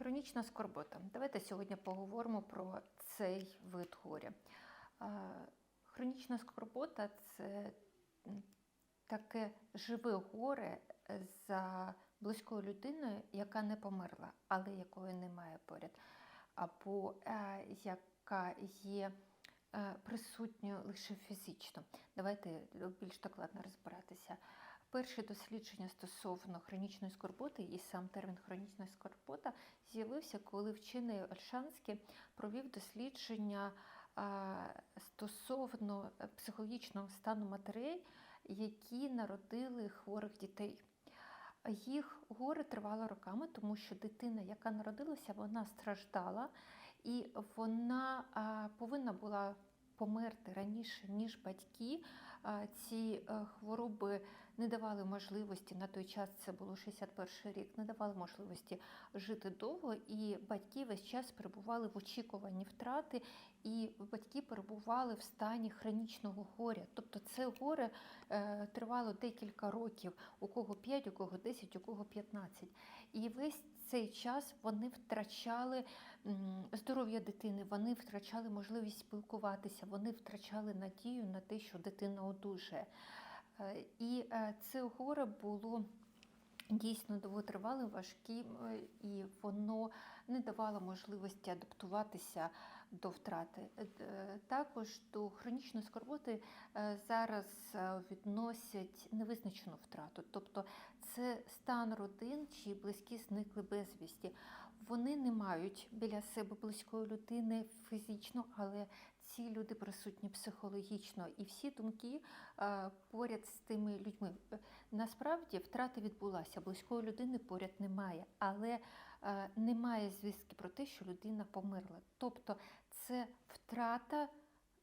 Хронічна скорбота. Давайте сьогодні поговоримо про цей вид горя. Е, Хронічна скорбота це таке живе горе за близькою людиною, яка не померла, але якої немає поряд, або е, яка є е, присутньою лише фізично. Давайте більш докладно розбиратися. Перші дослідження стосовно хронічної скорботи і сам термін хронічна скорбота з'явився, коли вчений Ольшанський провів дослідження стосовно психологічного стану матерей, які народили хворих дітей. Їх горе тривало роками, тому що дитина, яка народилася, вона страждала і вона повинна була померти раніше, ніж батьки. Ці е, хвороби не давали можливості на той час, це було 61 рік, не давали можливості жити довго, і батьки весь час перебували в очікуванні втрати, і батьки перебували в стані хронічного горя. Тобто це горе е, тривало декілька років, у кого 5, у кого 10, у кого 15. І весь цей час вони втрачали здоров'я дитини, вони втрачали можливість спілкуватися, вони втрачали надію на те, що дитина одужає. Е, І е, це горе було дійсно довготривалим, важким, е, і воно не давало можливості адаптуватися до втрати. Також до хронічної скорботи зараз відносять невизначену втрату, тобто це стан родин, чиї близькі зникли безвісті. Вони не мають біля себе близької людини фізично, але ці люди присутні психологічно, і всі думки е, поряд з тими людьми. Е, Насправді втрата відбулася, близької людини поряд немає, але е, немає звістки про те, що людина померла. Тобто це втрата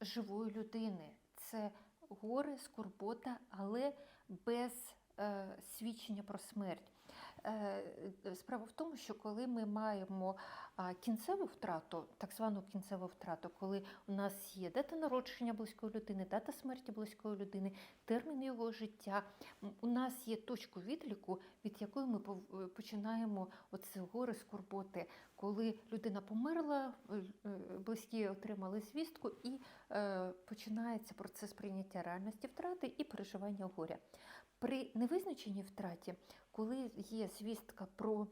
живої людини, це горе, скорбота, але без свідчення про смерть. Е, Справа в тому, що коли ми маємо кінцеву втрату, так звану кінцеву втрату, коли у нас є дата народження близької людини, дата смерті близької людини, термін його життя, у нас є точку відліку, від якої ми е, починаємо оце горе скорботи, коли людина померла, е, близькі отримали звістку, і починається процес прийняття реальності втрати і переживання горя. При невизначеній втраті, коли є звістка про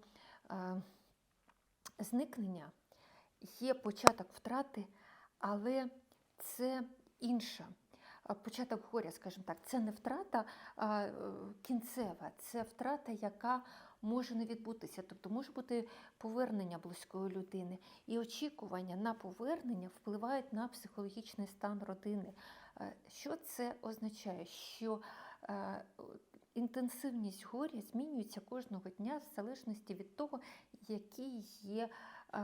е, зникнення, є початок втрати, але це інша. Початок горя, скажімо так, це не втрата а, е, кінцева, це втрата, яка може не відбутися. Тобто може бути повернення близької людини. І очікування на повернення впливають на психологічний стан родини. Е, Що це означає? Що е, інтенсивність горя змінюється кожного дня в залежності від того, які є е,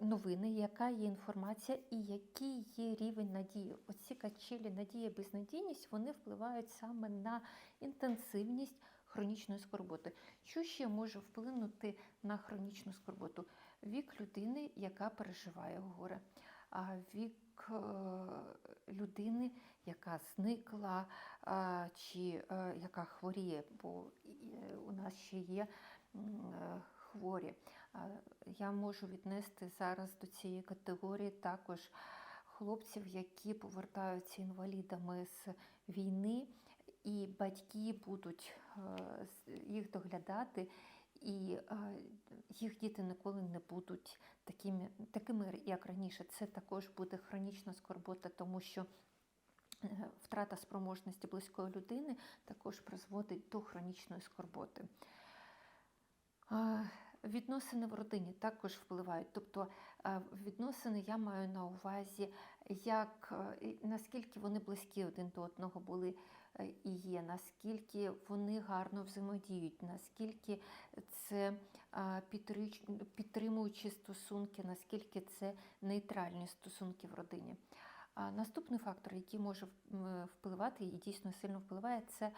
новини, яка є інформація і який є рівень надії. Оці качелі надія, безнадійність вони впливають саме на інтенсивність хронічної скорботи. Що ще може вплинути на хронічну скорботу? Вік людини, яка переживає горе, вік е, людини, яка зникла, чи е, яка хворіє, бо е, у нас ще є е, хворі. Я можу віднести зараз до цієї категорії також хлопців, які повертаються інвалідами з війни, і батьки будуть е, їх доглядати. І е, їх діти ніколи не будуть такими, такими, як раніше. Це також буде хронічна скорбота, тому що е, втрата спроможності близької людини також призводить до хронічної скорботи. Відносини в родині також впливають. Тобто е, відносини я маю на увазі, як, е, наскільки вони близькі один до одного були і є, наскільки вони гарно взаємодіють, наскільки це е, підтримуючі стосунки, наскільки це нейтральні стосунки в родині. А Наступний фактор, який може впливати і дійсно сильно впливає, це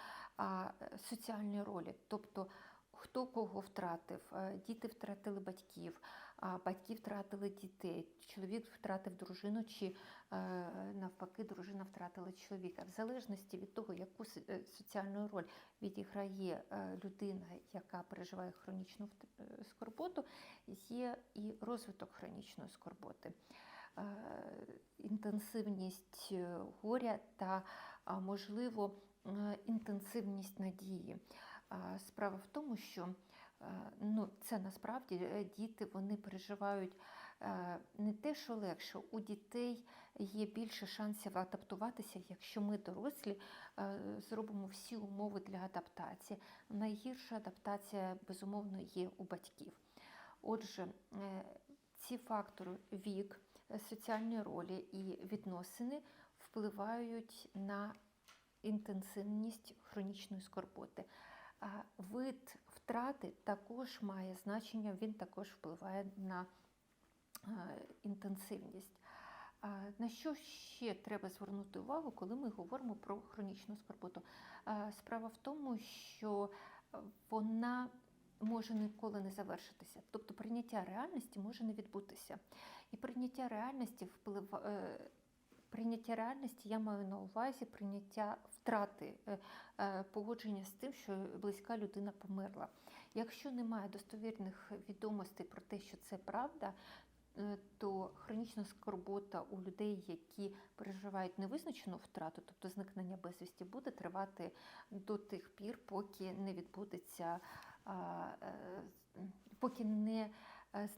соціальні ролі. Тобто хто кого втратив, е, діти втратили батьків, батьки втратили дітей, чоловік втратив дружину, чи е, навпаки, дружина втратила чоловіка. В залежності від того, яку е, соціальну роль відіграє е, людина, яка переживає хронічну скорботу, є і розвиток хронічної скорботи. Інтенсивність горя та, можливо, інтенсивність надії. Справа в тому, що ну, це насправді е, діти вони переживають е, не те, що легше, у дітей є більше шансів адаптуватися, якщо ми дорослі е, зробимо всі умови для адаптації. Найгірша адаптація, безумовно, є у батьків. Отже, е, ці фактори вік, е, соціальні ролі і відносини впливають на інтенсивність хронічної скорботи. Вид втрати також має значення, він також впливає на е, інтенсивність. На що ще треба звернути увагу, коли ми говоримо про хронічну скорботу? Справа в тому, що е, вона може ніколи не завершитися. Тобто прийняття реальності може не відбутися. І прийняття реальності впливає. Прийняття реальності я маю на увазі прийняття втрати, е, е, погодження з тим, що близька людина померла. Якщо немає достовірних відомостей про те, що це правда, е, то хронічна скорбота у людей, які переживають невизначену втрату, тобто зникнення безвісті, буде тривати до тих пір, поки не відбудеться, поки не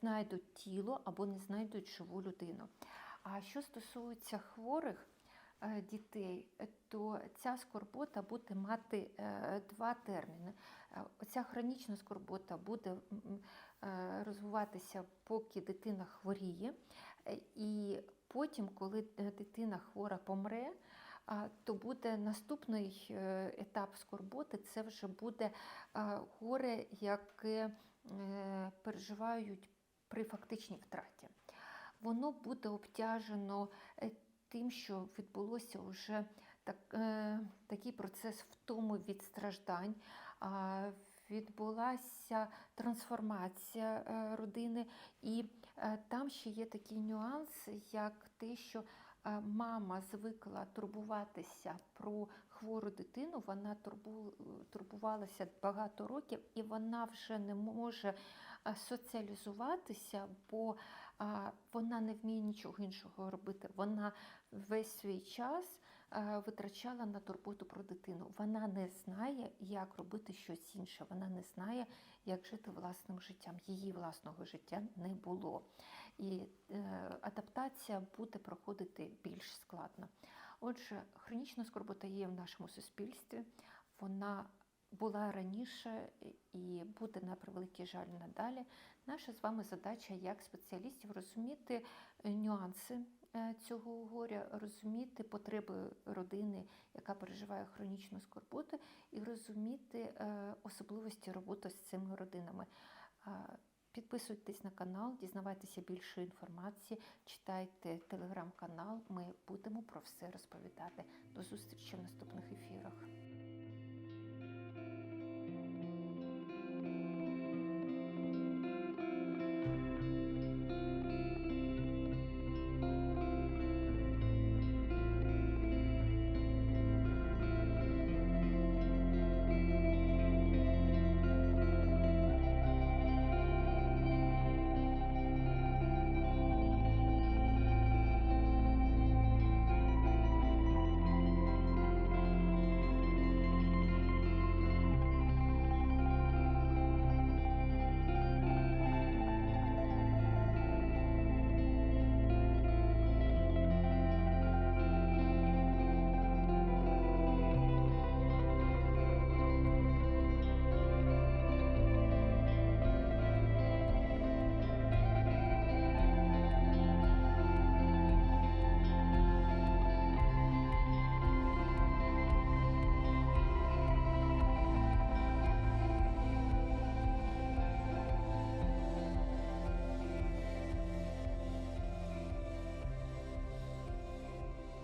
знайдуть тіло або не знайдуть живу людину. А що стосується хворих е, дітей, то ця скорбота буде мати е, два терміни. Е, Оця хронічна скорбота буде розвиватися, поки дитина хворіє, і потім, коли дитина хвора помре, то буде наступний етап скорботи, це вже буде горе, яке переживають при фактичній втраті воно буде обтяжено е, тим, що відбулося вже так, е, такий процес втому від страждань. а, Відбулася трансформація е, родини, і е, там ще є такий нюанс, як те, що е, мама звикла турбуватися про хвору дитину, вона турбу, турбувалася багато років, і вона вже не може е, соціалізуватися, бо вона не вміє нічого іншого робити. Вона весь свій час е, витрачала на турботу про дитину. Вона не знає, як робити щось інше. Вона не знає, як жити власним життям. Її власного життя не було. І е, адаптація буде проходити більш складно. Отже, хронічна скорбота є в нашому суспільстві. Вона була раніше і буде на превеликий жаль надалі. Наша з вами задача як спеціалістів розуміти е, нюанси е, цього горя, розуміти потреби родини, яка переживає хронічну скорботу, і розуміти е, особливості роботи з цими родинами. Підписуйтесь на канал, дізнавайтеся більше інформації, читайте телеграм-канал. Ми будемо про все розповідати. До зустрічі в наступних ефірах.